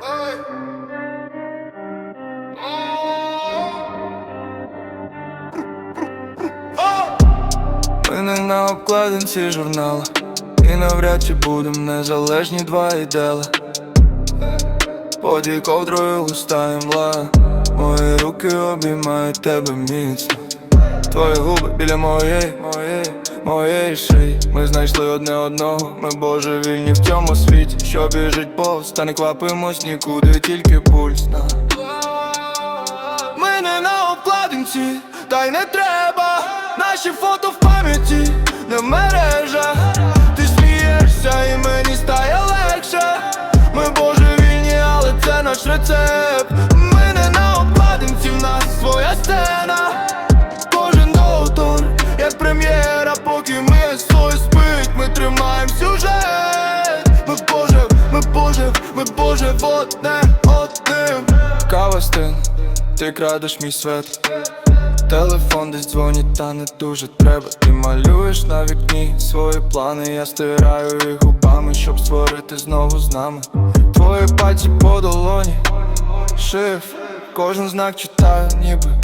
Ми не на обкладинці журнала, і навряд чи будем незалежні два ідела Поді ковдрою густа імла Мої руки обіймають тебе міцно. Твої губи біля моєї моєї моєї шиї Ми знайшли одне одного, ми божевільні в цьому світі. Що біжить повз, та не квапимось нікуди, тільки пульс на. Ми не на обкладинці, та й не треба. Наші фото в пам'яті, не в мережах. Ти смієшся і мені стає легше. Ми божевільні, але це наш рецепт ми боже в одне одним. Кава ти крадеш мій свет Телефон десь дзвонить, та не дуже треба. Ти малюєш на вікні свої плани, я стираю їх губами, щоб створити знову з нами. Твої пальці по долоні, шиф, кожен знак читаю, ніби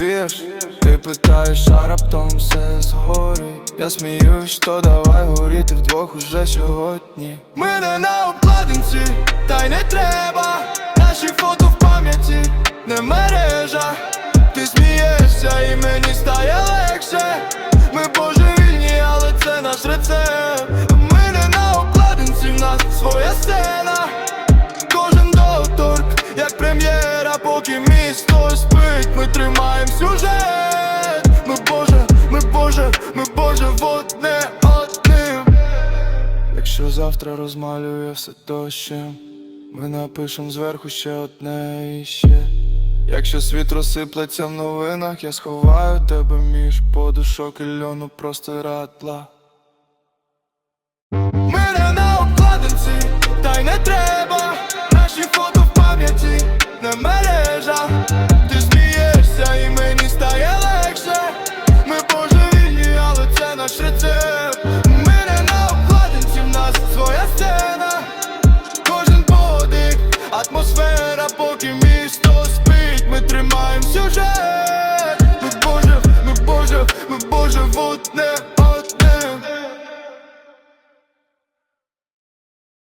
Вірш, ти питаєш, а раптом все згорить. Я сміюсь, то давай горіти вдвох уже сьогодні. Ми не на обкладинці, та й не треба. Наші фото в пам'яті, не в мережах Ти смієшся і мені стає легше. Ми божевільні, але це наш рецепт. Ми не на обкладинці, в нас своя сцена. Кожен доторк, як прем'єра, поки місто спить, ми тримаємо сюжет. Якщо завтра розмалює все дощем, ми напишем зверху ще одне і ще. Якщо світ розсиплеться в новинах, я сховаю тебе між подушок і льону простирадла.